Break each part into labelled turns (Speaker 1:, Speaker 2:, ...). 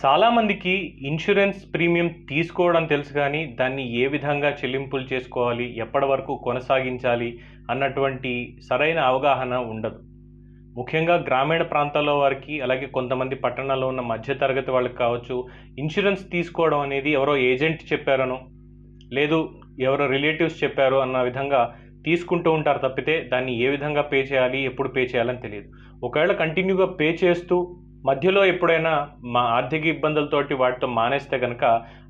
Speaker 1: చాలామందికి insurance premium తీసుకోవడం తెలుసు కానీ దాన్ని ఏ విధంగా చెల్లింపులు చేసుకోవాలి ఎప్పటి వరకు కొనసాగించాలి అన్నటువంటి సరైన అవగాహన ఉండదు. ముఖ్యంగా గ్రామీణ ప్రాంతాల్లో వారికి అలాగే కొంతమంది పట్టణాల్లో ఉన్న మధ్యతరగతి వాళ్ళకి కావచ్చు ఇన్సూరెన్స్ తీసుకోవడం అనేది ఎవరో ఏజెంట్ చెప్పారనో లేదు ఎవరో రిలేటివ్స్ చెప్పారు అన్న విధంగా తీసుకుంటూ ఉంటారు తప్పితే దాన్ని ఏ విధంగా పే చేయాలి ఎప్పుడు పే చేయాలని తెలియదు. ఒకవేళ కంటిన్యూగా పే చేస్తూ మధ్యలో ఎప్పుడైనా మా ఆర్థిక ఇబ్బందులతోటి వాటితో మానేస్తే కనుక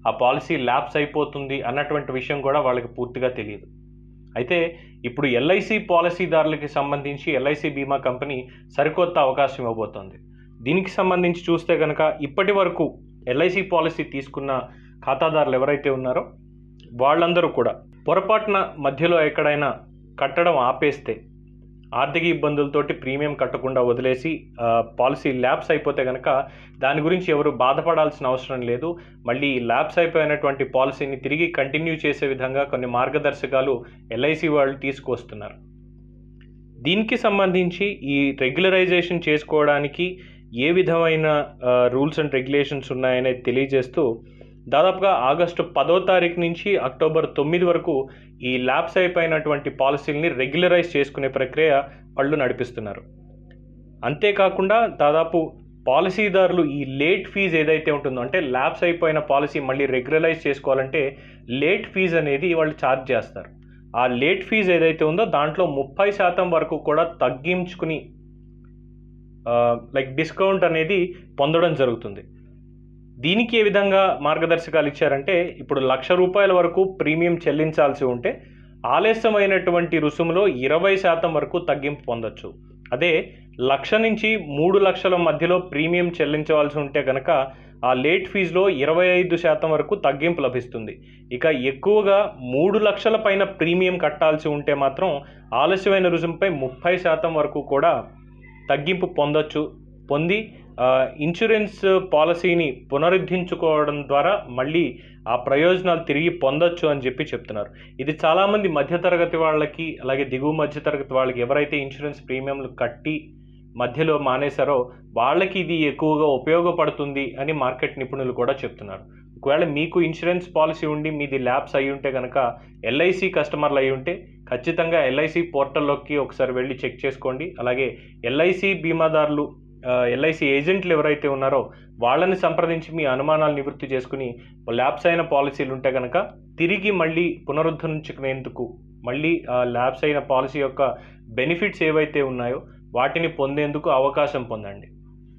Speaker 1: ఆ పాలసీ ల్యాప్స్ అయిపోతుంది అన్నటువంటి విషయం కూడా వాళ్ళకి పూర్తిగా తెలియదు. అయితే ఇప్పుడు ఎల్ఐసి పాలసీదారులకి సంబంధించి ఎల్ఐసి బీమా కంపెనీ సరికొత్త అవకాశం ఇవ్వబోతోంది. దీనికి సంబంధించి చూస్తే కనుక ఇప్పటి వరకు ఎల్ఐసి పాలసీ తీసుకున్న ఖాతాదారులు ఎవరైతే ఉన్నారో వాళ్ళందరూ కూడా పొరపాటున మధ్యలో ఎక్కడైనా కట్టడం ఆపేస్తే ఆర్థిక ఇబ్బందులతోటి ప్రీమియం కట్టకుండా వదిలేసి పాలసీ ల్యాబ్స్ అయిపోతే కనుక దాని గురించి ఎవరు బాధపడాల్సిన అవసరం లేదు. మళ్ళీ ఈ ల్యాబ్స్ అయిపోయినటువంటి పాలసీని తిరిగి కంటిన్యూ చేసే విధంగా కొన్ని మార్గదర్శకాలు ఎల్ఐసి వాళ్ళు తీసుకొస్తున్నారు దీనికి సంబంధించి ఈ రెగ్యులరైజేషన్ చేసుకోవడానికి ఏ విధమైన రూల్స్ అండ్ రెగ్యులేషన్స్ ఉన్నాయనేది తెలియజేస్తూ దాదాపుగా ఆగస్టు పదో తారీఖు నుంచి అక్టోబర్ తొమ్మిది వరకు ఈ ల్యాబ్స్ అయిపోయినటువంటి పాలసీలని రెగ్యులరైజ్ చేసుకునే ప్రక్రియ వాళ్ళు నడిపిస్తున్నారు. అంతేకాకుండా దాదాపు పాలసీదారులు ఈ లేట్ ఫీజు ఏదైతే ఉంటుందో అంటే ల్యాబ్స్ అయిపోయిన పాలసీ మళ్ళీ రెగ్యులరైజ్ చేసుకోవాలంటే లేట్ ఫీజు అనేది వాళ్ళు ఛార్జ్ చేస్తారు. ఆ లేట్ ఫీజు ఏదైతే ఉందో దాంట్లో ముప్పై శాతం వరకు కూడా తగ్గించుకుని లైక్ డిస్కౌంట్ అనేది పొందడం జరుగుతుంది. దీనికి ఏ విధంగా మార్గదర్శకాలు ఇచ్చారంటే ఇప్పుడు లక్ష రూపాయల వరకు ప్రీమియం చెల్లించాల్సి ఉంటే ఆలస్యమైనటువంటి రుసుములో ఇరవై శాతం వరకు తగ్గింపు పొందొచ్చు. అదే లక్ష నుంచి మూడు లక్షల మధ్యలో ప్రీమియం చెల్లించవలసి ఉంటే కనుక ఆ లేట్ ఫీజులో ఇరవై ఐదు శాతం వరకు తగ్గింపు లభిస్తుంది. ఇక ఎక్కువగా మూడు లక్షల పైన ప్రీమియం కట్టాల్సి ఉంటే మాత్రం ఆలస్యమైన రుసుముపై ముప్పై శాతం వరకు కూడా తగ్గింపు పొందొచ్చు పొంది ఇన్సూరెన్స్ పాలసీని పునరుద్ధరించుకోవడం ద్వారా మళ్ళీ ఆ ప్రయోజనాలు తిరిగి పొందొచ్చు అని చెప్పి చెప్తున్నారు. ఇది చాలామంది మధ్యతరగతి వాళ్ళకి అలాగే దిగువ మధ్యతరగతి వాళ్ళకి ఎవరైతే ఇన్సూరెన్స్ ప్రీమియంలు కట్టి మధ్యలో మానేశారో వాళ్ళకి ఇది ఎక్కువగా ఉపయోగపడుతుంది అని మార్కెట్ నిపుణులు కూడా చెప్తున్నారు. ఒకవేళ మీకు ఇన్సూరెన్స్ పాలసీ ఉండి మీది ల్యాబ్స్ అయి ఉంటే కనుక ఎల్ఐసి కస్టమర్లు అయి ఉంటే ఖచ్చితంగా ఎల్ఐసి పోర్టల్లోకి ఒకసారి వెళ్ళి చెక్ చేసుకోండి. అలాగే ఎల్ఐసి బీమాదారులు ఎల్ఐసి ఏజెంట్లు ఎవరైతే ఉన్నారో వాళ్ళని సంప్రదించి మీ అనుమానాలు నివృత్తి చేసుకుని ల్యాబ్స్ అయిన పాలసీలు ఉంటే కనుక తిరిగి మళ్ళీ పునరుద్ధరించుకునేందుకు మళ్ళీ ఆ ల్యాబ్స్ అయిన పాలసీ యొక్క బెనిఫిట్స్ ఏవైతే ఉన్నాయో వాటిని పొందేందుకు అవకాశం పొందండి.